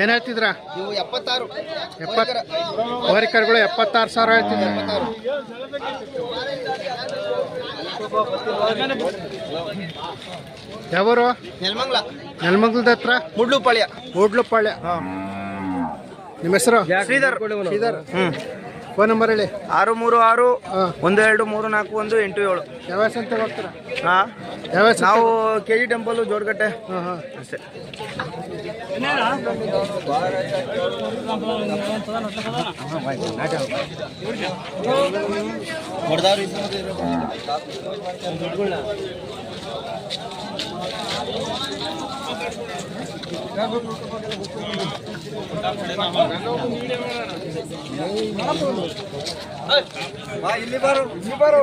ಏನು ಹೇಳ್ತಿದ್ರ? ಇವು ಎಪ್ಪತ್ತಾರು. ಎಪ್ಪತ್ತು ಹೋರಿಕರುಗಳು ಎಪ್ಪತ್ತಾರು ಸಾವಿರ ಹೇಳ್ತಿದ್ರು ಯಾವರು? ನೆಲಮಂಗ್ಲ. ನೆಲಮಂಗಲದ ಹತ್ರ? ಮುಡ್ಲುಪಾಳ್ಯ. ಓಡ್ಲುಪಾಳ್ಯ ನಿಮ್ಮ ಹೆಸರು? ಶ್ರೀಧರ್. ಶ್ರೀಧರ್. ಫೋನ್ ನಂಬರ್ ಹೇಳಿ. ಆರು ಮೂರು ಆರು ಒಂದು ಎರಡು ಮೂರು ನಾಲ್ಕು ಒಂದು ಎಂಟು ಏಳು. ಯಾವ ಅಂತ ಹೋಗ್ತೀರಾ? ಹಾ. ಯಾವ ನಾವು ಕೆ ಜಿ ಟೆಂಪಲ್ ಜೋಡ್ಗಟ್ಟೆ. ಹಾಂ ಹಾಂ. ಅಷ್ಟೇ. ಇಲ್ಲಿ ಬಾರೋ ಇಲ್ಲಿ ಬಾರೋ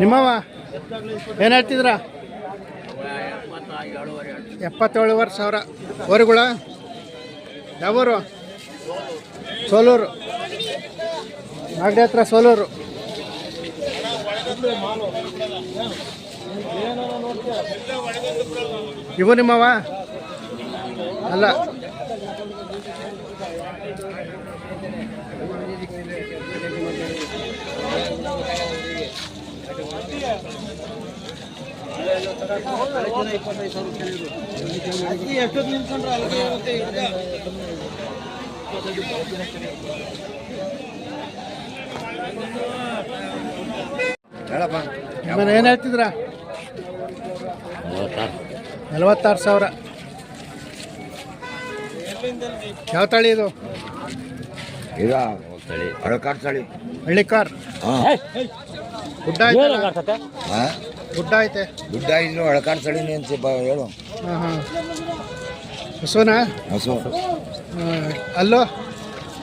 ನಿಮ್ಮವ ಏನು ಹೇಳ್ತಿದ್ರ? ಎಪ್ಪತ್ತೇಳುವರೆ ಸಾವಿರ. ಊರುಗಳ? ಯಾವೂರು? ಸೋಲೂರು. ನಾಗಡೆ ಹತ್ರ ಸೋಲೂರು. ಇವು ನಿಮ್ಮವ? ಅಲ್ಲ. ಹೇಳಪ್ಪ. ಏನು ಹೇಳ್ತಿದ್ರ ನಲವತ್ತಾರು ಸಾವಿರ. ಯಾವ ತಳಿ ಇದು? ಈಗ ತಳಿ ಅಳಕಾರ್ ತಳಿ ಹಳ್ಳಿ ಕಾರ್? ಗುಡ್ಡ ಐತೆ ಹಾಂ? ಗುಡ್ಡ ಐತೆ. ಗುಡ್ಡ ಇದ್ರು ಅಳಕಾರ್ ತಳಿನೇ ಅಂತ ಬ- ಹೇಳು. ಹಾಂ ಹಾಂ. ಹಸುನಾ ಹಸು ಹಾಂ. ಅಲ್ಲೋ?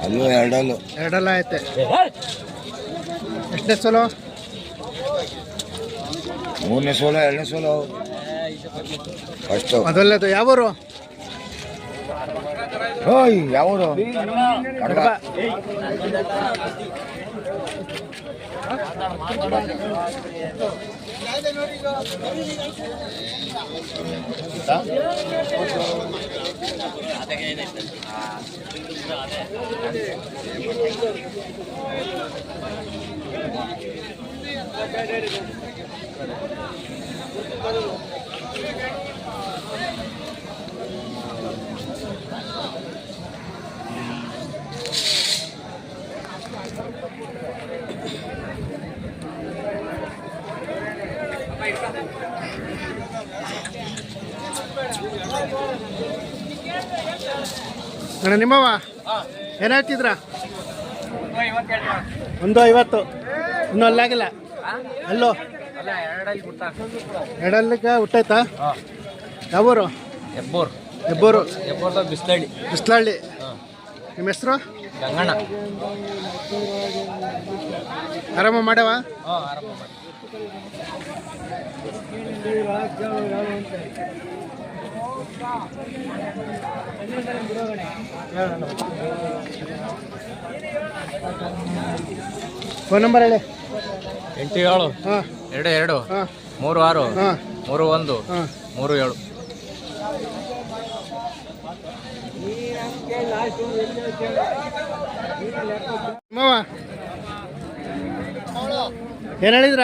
ಅಲ್ಲೂ ಎರಡಲ್ಲು. ಎರಡೆಲ್ಲ ಐತೆ ಎಷ್ಟನೇ ಚಲೋ ಮೂರನೇ ಸೋಲ ಎರಡನೇ ಸೋಲ. ಫಸ್ಟು ಮೊದಲನೇದು ಯಾವೂರು? ಓಯ್ ಯಾವುದು ಅಣ್ಣ ನಿಮ್ಮವ ಏನು ಹೇಳ್ತಿದ್ರ? ಒಂದು ಐವತ್ತು. ಇನ್ನೂ ಅಲ್ಲಾಗಿಲ್ಲ. ಅಲ್ಲೋ. ಎರಡಲ್ಲಿಗೆ ಹುಟ್ಟೈತಾ ಯಾವೂರು? ಹೆಬ್ಬೂರು. ಹೆಬ್ಬೂರು. ಬಿಸ್ಲಹಳ್ಳಿ ಬಿಸ್ಲಳ್ಳಿ. ಬಿಸ್ಲಹಳ್ಳಿ ನಿಮ್ಮ ಹೆಸರು? ಗಂಗಣ್ಣ. ಆರಾಮ ಮಾಡ್ಯಾವ? ಹಾಂ ಆರಾಮ ಫೋನ್ ನಂಬರ್ ಹೇಳಿ. ಎಂಟು ಏಳು ಹಾಂ. ಎರಡು ಎರಡು ಮೂರು ಆರು ಹಾಂ. ಮೂರು ಒಂದು ಹಾಂ. ಮೂರು ಏಳು. ಏನ್ ಏನು ಹೇಳಿದ್ರ?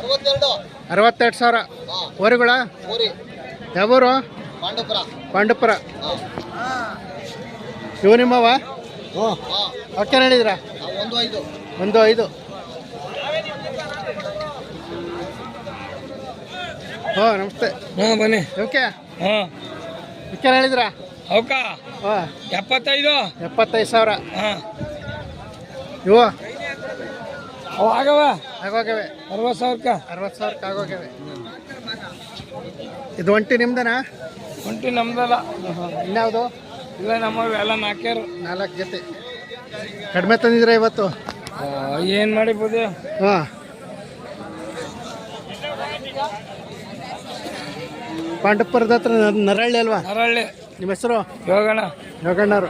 ಅರವತ್ತೆರಡು. ಸಾವಿರ. ಊರುಗಳ? ಊರಿ. ಯಾವೂರು? ಪಾಂಡಪುರ ಇವು ನಿಮ್ಮವ? ಹಾಂ. ಅವಕ್ಕೇನು ಹೇಳಿದ್ರ? ಒಂದು ಐದು. ಹಾ ನಮಸ್ತೆ. ಹಾ ಬನ್ನಿ. ಓಕೆ ಹಾ. ಓಕೆ ಹೇಳಿದ್ರ? ಅವಕ್ಕ ಹಾ. ಎಪ್ಪತ್ತೈದು. ಎಪ್ಪತ್ತೈದು ಸಾವಿರ. ಹಾಂ. ಇವು? ಅವು ಆಗವ? ಆಗೋಗ್ಯವೆ. ಅರವತ್ತು ಸಾವಿರಕ್ಕ. ಅರವತ್ತು ಸಾವಿರಕ್ಕೆ ಆಗೋಗ್ಯವೆ. ಇದು ಒಂಟಿ ನಿಮ್ದನಾ? ಒಂಟಿ ನಮ್ದಲ್ಲ. ಇನ್ಯಾವುದು? ಇಲ್ಲ ನಮ್ಮ ಎಲ್ಲ ನಾಲ್ಕೇರು. ನಾಲ್ಕು ಜೊತೆ. ಕಡಿಮೆ ತಂದಿದ್ರೆ ಇವತ್ತು? ಏನು ಮಾಡಿಬೋದು ಹಾಂ. ಪಾಂಡಪುರದ ಹತ್ರ ನರಳ್ಳಿ ಅಲ್ವಾ? ನರಳ್ಳಿ. ನಿಮ್ಮ ಹೆಸರು? ಯೋಗಣ್ಣ. ಯೋಗಣ್ಣರು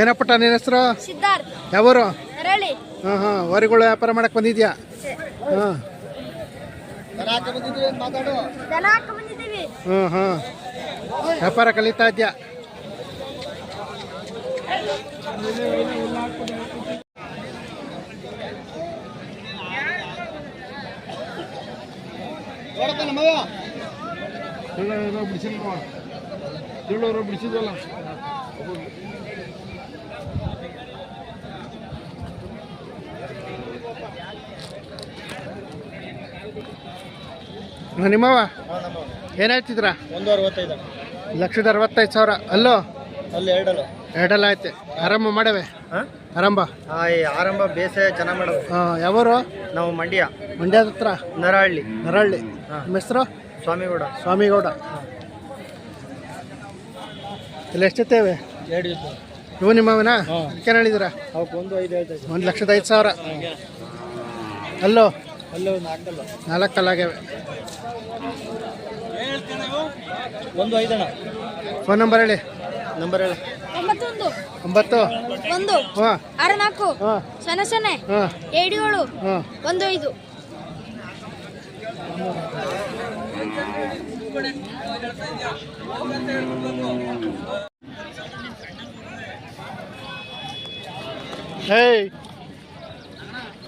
ಏನಪ್ಪಟ್ಟ ನಿನ್ನ ಹೆಸರು? ಯಾವರು ಯಾವೂರು? ನರಳಿ ಹಾಂ ಹಾಂ. ವರಿಗಳು ವ್ಯಾಪಾರ ಮಾಡಕ್ಕೆ ಬಂದಿದ್ಯಾ? ಹಾಂ. ಹ್ಮ್ ಬಂದಿದ್ದೀವಿ ಅಂತ ಮಾತಾಡು. ದನ ಹಾಕ ಬಂದಿದ್ದೀವಿ. ಹಾಂ ಹಾಂ ವ್ಯಾಪಾರ ಕಲಿತಾ ಇದ್ಯಾ? ನೋಡಪ್ಪ ನಮ್ಮವ್ವ ಹಾಂ, ನಿಮ್ಮವ ಏನು ಹೇಳ್ತಿದ್ರಾ ಒಂದು ಅರವತ್ತೈದು ಲಕ್ಷದ ಅರವತ್ತೈದು ಸಾವಿರ. ಅಲ್ಲೋ? ಅಲ್ಲಿ ಎರಡಲ್ಲ. ಎರಡಲ್ಲ ಐತೆ ಆರಂಭ ಮಾಡವೆ? ಆರಂಭ? ಆರಂಭ ಬೇಸಾಯ ಚೆನ್ನಾಗಿ ಮಾಡೋದು ಹಾಂ ಯಾವರು? ನಾವು ಮಂಡ್ಯ. ಮಂಡ್ಯದ ಹತ್ರ? ನರಹಳ್ಳಿ. ನರಹಳ್ಳಿ. ನಿಮ್ಮ ಹೆಸರು? ಸ್ವಾಮಿಗೌಡ. ಸ್ವಾಮಿಗೌಡ. ಇಲ್ಲಿ ಎಷ್ಟಿದ್ದೇವೆ ಎರಡು ಇವು ನಿಮ್ಮವನ ಅದಕ್ಕೆ ಹೇಳಿದಿರ ಅವಕ್ಕೆ ಒಂದು ಐದು ಹೇಳ್ತಾ ಒಂದು ಲಕ್ಷದ ಐದು ಸಾವಿರ. ಅಲ್ಲೋ? ಅಲ್ಲೇ ಒಂದು ಐದಣ್ಣ. ಫೋನ್ ನಂಬರ್ ಹೇಳಿ. ನಂಬರ್ ಹೇಳಿ. ಒಂಬತ್ತೊಂದು. ಒಂಬತ್ತು. ಒಂದು. ಹಾಂ. ಆರು ನಾಲ್ಕು ಹಾಂ. ಸೊನ್ನೆ ಸೊನ್ನೆ. ಹಾಂ. ಏಳು ಏಳು. ಹಾಂ. ಒಂದು ಐದು. ಹೇಯ್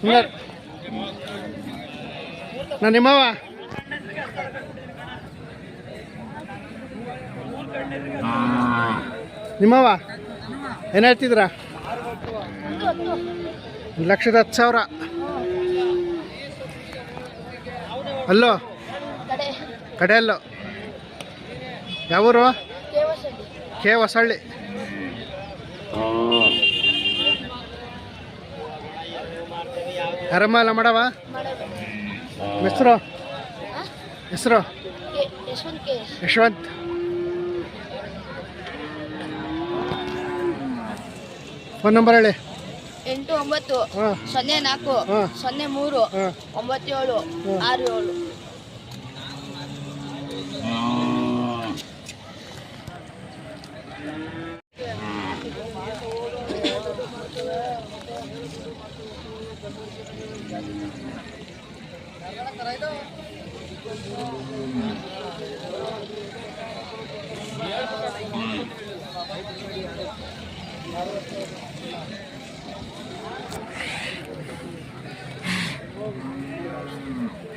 ಹಿಂಗಾರ್ ನಾ ನಿಮ್ಮವ ನಿಮ್ಮವ ಏನು ಹೇಳ್ತಿದ್ರ ಒಂದು ಲಕ್ಷದ ಹತ್ತು ಸಾವಿರ. ಅಲ್ಲೋ? ಕಡೆ ಅಲ್ಲೋ? ಯಾವೂರು ಕೆ ಹೊಸಳ್ಳಿ. ಆರಾಮ ಅಲ್ಲ ಮಾಡವ ಹೆಸರು? ಹೆಸರು? ಯಶವಂತ್. ಫೋನ್ ನಂಬರ್ ಹೇಳಿ. ಎಂಟು ಒಂಬತ್ತು ಸೊನ್ನೆ ನಾಲ್ಕು. ಸೊನ್ನೆ ಮೂರು ಒಂಬತ್ತೇಳು ಆರು ಏಳು.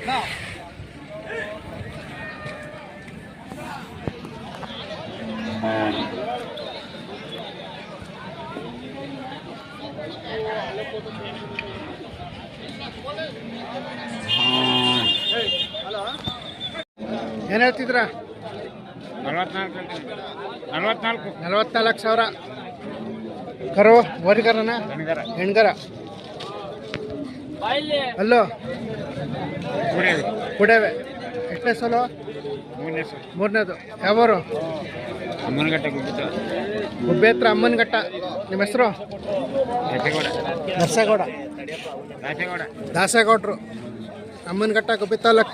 Now. Thank you. ಏನು ಹೇಳ್ತಿದ್ರ? ನಲ್ವತ್ನಾಲ್ಕು ನಲ್ವತ್ನಾಲ್ಕು. ನಲವತ್ನಾಲ್ಕು ಸಾವಿರ. ಕರು ವರಿಗರನ? ಹೆಣ್ಗರ. ಅಲ್ಲೋ? ಕುಡೇವೆ ಎಷ್ಟನೇ ಮೂರನೇ ಸಲ? ಮೂರನೇದು ಯಾವರು? ಅಮ್ಮನಘಟ್ಟ ಗುಬ್ಬೆ ಹತ್ರ ಅಮ್ಮನಘಟ್ಟ. ನಿಮ್ಮ ಹೆಸರು? ನರ್ಸಗೌಡ. ದಾಸೇಗೌಡ ದಾಸೇಗೌಡ್ರು. ಅಮ್ಮನಘಟ್ಟ ಗುಬ್ಬಿ ತಾಲೂಕು.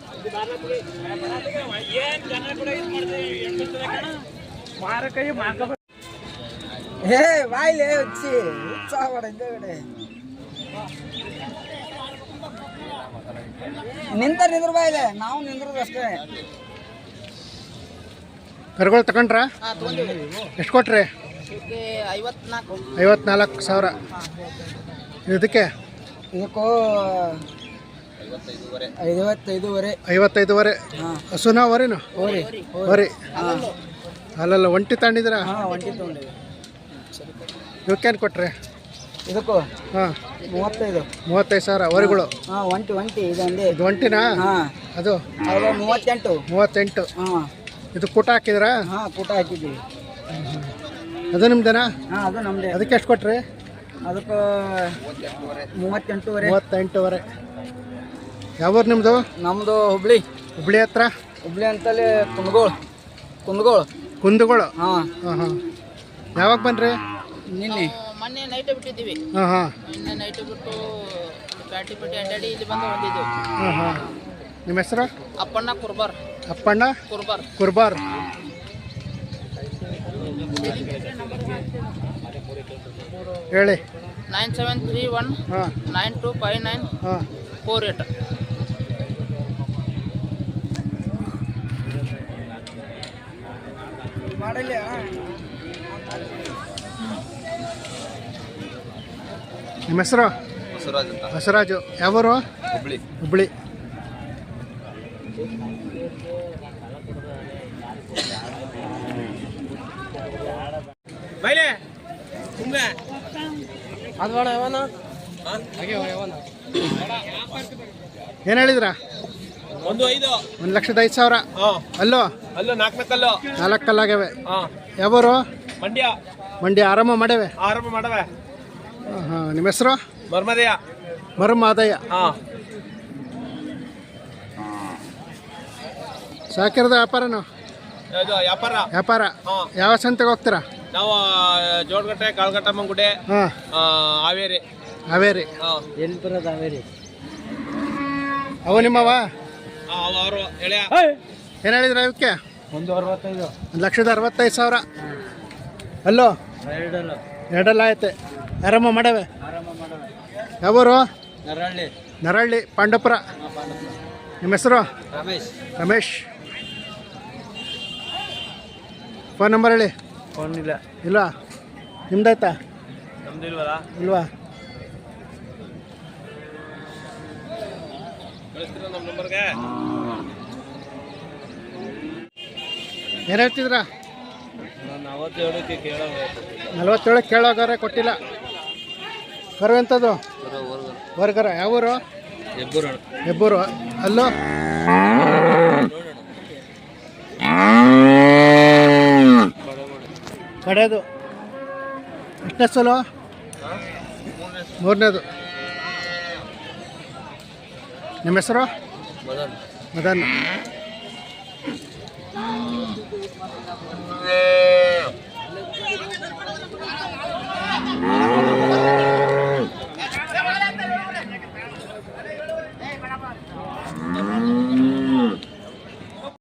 ಬಾಯ್ಲೆ ಹಚ್ಚಿ. ಉತ್ಸಾಹ ಮಾಡ ಹಿಂದೆಗಡೆ ನಿಂತ ನಿಂದ್ರ ಬಾಯ್ಲೆ ನಾವು ನಿಂದ್ರದು ಅಷ್ಟೇ. ಕರುಗಳು ತಗೊಂಡ್ರ? ಎಷ್ಟು ಕೊಟ್ರಿ? ಐವತ್ನಾಲ್ಕು. ಸಾವಿರ. ಇದಕ್ಕೆ? ಇದಕ್ಕೂ ಐವತ್ತೈದೂವರೆ. ಐವತ್ತೈದುವರೆ. ಹಾಂ. ಹಸುನ ಓರಿ ಹೋರಿ. ವರಿ ಅಲ್ಲಲ್ಲ ಒಂಟಿ ತಗೊಂಡಿದ್ದೀರಾ? ಹಾಂ ಒಂಟಿ ತೊಗೊಂಡಿವಿ ಇವಕ್ಕೇನು ಕೊಟ್ರೆ? ಇದಕ್ಕೂ? ಹಾಂ. ಮೂವತ್ತೈದು. ಮೂವತ್ತೈದು ಸಾವಿರ ವರಿಗಳು ಹಾಂ ಒಂಟಿ ಒಂಟಿ ಇದು ಒಂದೇ. ಇದು ಒಂಟಿನಾ? ಹಾಂ. ಅದು? ಅದು ಮೂವತ್ತೆಂಟು. ಮೂವತ್ತೆಂಟು. ಹಾಂ. ಇದು ಕೂಟ ಹಾಕಿದ್ರಾ ಹಾಂ ಕೂಟ ಹಾಕಿದ್ದೀವಿ. ಅದು ನಿಮ್ದೇನಾ? ಹಾಂ ಅದು ನಮ್ಮದೇ ಅದಕ್ಕೆ ಎಷ್ಟು ಕೊಟ್ರಿ? ಅದಕ್ಕೆ ಮೂವತ್ತೆಂಟೂವರೆ. ಮೂವತ್ತೆಂಟುವರೆ. ಯಾವೂರು ನಿಮ್ಮದು ನಮ್ಮದು ಹುಬ್ಳಿ. ಹುಬ್ಳಿ ಹತ್ರ? ಹುಬ್ಳಿ ಅಂತಲ್ಲಿ ಕುಂದಗೋಳು. ಕುಂದಗೋಳು. ಕುಂದಗೋಳು? ಹಾಂ. ಹಾಂ ಹಾಂ. ಯಾವಾಗ ಬನ್ರಿ ನಿನ್ನೆ. ಮೊನ್ನೆ ನೈಟ್ ಬಿಟ್ಟಿದ್ದೀವಿ. ಹಾಂ ಹಾಂ. ನಿನ್ನೆ ನೈಟ್ ಬಿಟ್ಟು ಬ್ಯಾಟಿ ಪಟ್ಟಿ ಅಡ್ಡಾಡಿ ಇಲ್ಲಿ ಬಂದು ಬಂದಿದ್ದು ಹಾಂ ಹಾಂ. ನಿಮ್ಮ ಹೆಸರು? ಅಪ್ಪಣ್ಣ ಕುರ್ಬಾರ್. ಅಪ್ಪಣ್ಣ? ಕುರ್ಬಾರ್. ಕುರ್ಬಾರ್. ಹೇಳಿ. ನೈನ್ ಸೆವೆನ್ ತ್ರೀ ಒನ್ ಹಾಂ. ನೈನ್ ಟು ಫೈವ್ ನೈನ್ ಹಾಂ. ಫೋರ್ ಏಟ್ ನಿಮ್ಮ ಹೆಸರು? ಬಸವರಾಜು ಯಾವರು? ಹುಬ್ಳಿ. ಹುಬ್ಳಿ. ಅದು ಬೇಡ ಯಾವನ? ಏನು ಹೇಳಿದ್ರ? ಒಂದು ಐದು. ಒಂದು ಲಕ್ಷದ ಐದು ಸಾವಿರ. ಹಾಂ. ಅಲ್ಲೋ? ಅಲ್ಲೂ ನಾಲ್ಕನೇ ಕಲ್ಲು ನಾಲ್ಕು ಕಲ್ಲಾಗ್ಯವೆ ಹಾಂ. ಯಾವೂರು? ಮಂಡ್ಯ. ಮಂಡ್ಯ ಆರಾಮ ಮಾಡೇವೆ. ಆರಂಭ ಮಾಡವೆ. ಹಾಂ ಹಾಂ. ನಿಮ್ಮ ಹೆಸರು? ಮರ್ಮದೆಯ ಮರಮಾದಯ್ಯ. ಹಾಂ. ಸಾಕಿರದ ವ್ಯಾಪಾರನು? ಇದು ವ್ಯಾಪಾರ? ವ್ಯಾಪಾರ. ಹಾಂ. ಯಾವ ಸಂತೆಗೆ ಹೋಗ್ತೀರಾ? ನಾವು ಜೋಡಗಟ್ಟೆ ಕಾಳ್ಗಟ್ಟ ಹಾಂ. ಹಾವೇರಿ. ಹಾವೇರಿ. ಹಾಂ. ಎಲ್ಲಿ ಬರೋದು ಹಾವೇರಿ. ಅವು ನಿಮ್ಮವ? ಅವರು ಎಳೆಯ. ಏನು ಹೇಳಿದ್ರ ಅದಕ್ಕೆ ಒಂದು ಅರವತ್ತೈದು. ಒಂದು ಲಕ್ಷದ ಅರವತ್ತೈದು ಸಾವಿರ. ಅಲ್ಲೋ? ಎರಡಲ್ಲ. ಐತೆ ಆರಾಮ ಮಾಡವೆ? ಯಾವೂರು? ನರಳ್ಳಿ ನರಹಳ್ಳಿ ಪಾಂಡಪುರ ನಿಮ್ಮ ಹೆಸರು? ರಮೇಶ್. ರಮೇಶ್. ಫೋನ್ ನಂಬರ್ ಹೇಳಿ. ಫೋನ್ ಇಲ್ಲ. ಇಲ್ವಾ? ನಿಮ್ದಾಯ್ತಾ? ಇಲ್ವಾ? ನಮ್ಮ ನಂಬರ್ಗೆ ಏನು ಹೇಳ್ತಿದ್ರ? ನಾನು ಅವತ್ತೇಳಕ್ಕೆ ಕೇಳೋದು ನಲ್ವತ್ತೇಳು ಕೇಳೋಗಾರೆ ಕೊಟ್ಟಿಲ್ಲ. ಕರು ಎಂಥದ್ದು ಯಾವ ಯಾವೂರು ಹೆಬ್ಬೂರು. ಅಲ್ಲೋ? ಕಡೆದು. ಎಷ್ಟನೇ ಸಲ? ಮೂರನೇದು. ನಿಮ್ಮ ಹೆಸರು? ಮದನ್. ಮದನ್. Thank you.